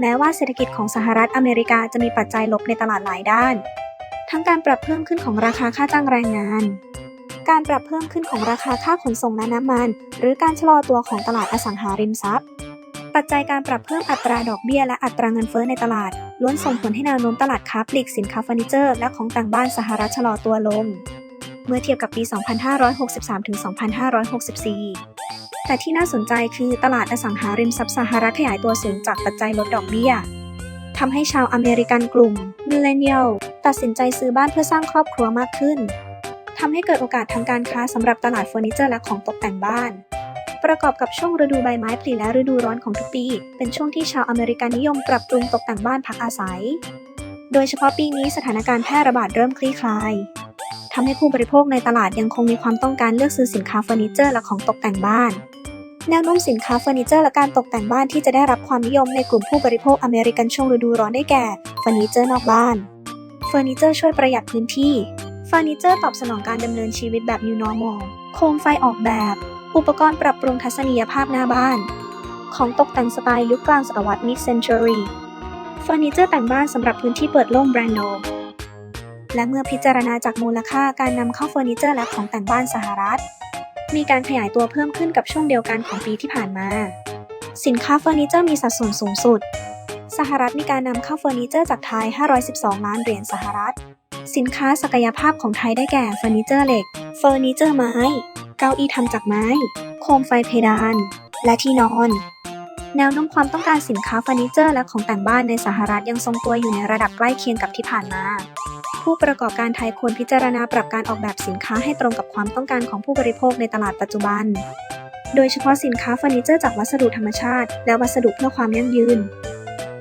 แม้ว่าเศรษฐกิจของสหรัฐอเมริกาจะมีปัจจัยลบในตลาดหลายด้าน ทั้งการปรับเพิ่มขึ้นของราคาค่าจ้างแรงงาน การปรับเพิ่มขึ้นของราคาค่าขนส่งน้ำมัน หรือการชะลอตัวของตลาดอสังหาริมทรัพย์ ปัจจัยการปรับเพิ่มอัตราดอกเบี้ยและอัตราเงินเฟ้อในตลาด ล้วนส่งผลให้แนวโน้มตลาดค้าปลีกสินค้าเฟอร์นิเจอร์และของแต่างบ้านสหรัฐชะลอตัวลง เมื่อเทียบกับปี 2563ถึง2564 แต่ที่น่าสนใจคือตลาดอสังหาริมทรัพย์สหรัฐขยายตัวสูงจากปัจจัยลดดอกเบี้ยทำให้ชาวอเมริกันกลุ่มมิเลเนียลตัดสินใจซื้อบ้านเพื่อสร้างครอบครัวมากขึ้นทำให้เกิดโอกาสทางการค้าสำหรับตลาดเฟอร์นิเจอร์และของตกแต่งบ้าน ประกอบกับช่วงฤดูใบไม้ผลิและฤดูร้อนของทุกปี เป็นช่วงที่ชาวอเมริกันนิยมปรับปรุงตกแต่งบ้านพักอาศัย โดยเฉพาะปีนี้สถานการณ์แพร่ระบาดเริ่มคลี่คลายทำให้ผู้บริโภคในตลาดยังคงมีความต้องการเลือกซื้อสินค้าเฟอร์นิเจอร์และของตกแต่งบ้าน แนวโน้มสินค้าเฟอร์นิเจอร์และการตกแต่งบ้านที่จะได้รับความนิยมในกลุ่มผู้บริโภคอเมริกันช่วงฤดูร้อนได้แก่เฟอร์นิเจอร์นอกบ้านเฟอร์นิเจอร์ช่วยประหยัดพื้นที่เฟอร์นิเจอร์ตอบสนองการดำเนินชีวิตแบบ New Normal โคมไฟออกแบบ อุปกรณ์ปรับปรุงทัศนียภาพหน้าบ้าน ของตกแต่งสไตล์ยุคกลางศตวรรษ Mid Century เฟอร์นิเจอร์แต่งบ้านสำหรับพื้นที่เปิดโล่งแบรนด์โนและเมื่อพิจารณาจากมูลค่าการนำเข้าเฟอร์นิเจอร์และของแต่งบ้านสหรัฐ มีการขยายตัวเพิ่มขึ้นกับช่วงเดียวกันของปีที่ผ่านมา สินค้าเฟอร์นิเจอร์มีสัดส่วนสูงสุด สหรัฐมีการนำเข้าเฟอร์นิเจอร์จากไทย 512 ล้านเหรียญสหรัฐ สินค้าศักยภาพของไทยได้แก่เฟอร์นิเจอร์เหล็ก เฟอร์นิเจอร์ไม้ เก้าอี้ทำจากไม้ โคมไฟเพดาน และที่นอน แนวโน้มความต้องการสินค้าเฟอร์นิเจอร์และของแต่งบ้านในสหรัฐยังทรงตัวอยู่ในระดับใกล้เคียงกับที่ผ่านมา ผู้ประกอบการไทยควรพิจารณาปรับการออกแบบสินค้าให้ตรงกับความต้องการของผู้บริโภคในตลาดปัจจุบัน โดยเฉพาะสินค้าเฟอร์นิเจอร์จากวัสดุธรรมชาติ และวัสดุเพื่อความยั่งยืน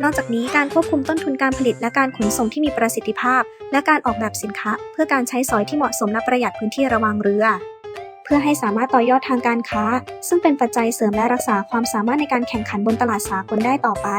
นอกจากนี้การควบคุมต้นทุนการผลิตและการขนส่งที่มีประสิทธิภาพ และการออกแบบสินค้า เพื่อการใช้สอยที่เหมาะสมและประหยัดพื้นที่ระวางเรือ พื่อให้สามารถต่อยอดทางการค้า ซึ่งเป็นปัจจัยเสริมและรักษาความสามารถในการแข่งขันบนตลาดสากลได้ต่อไป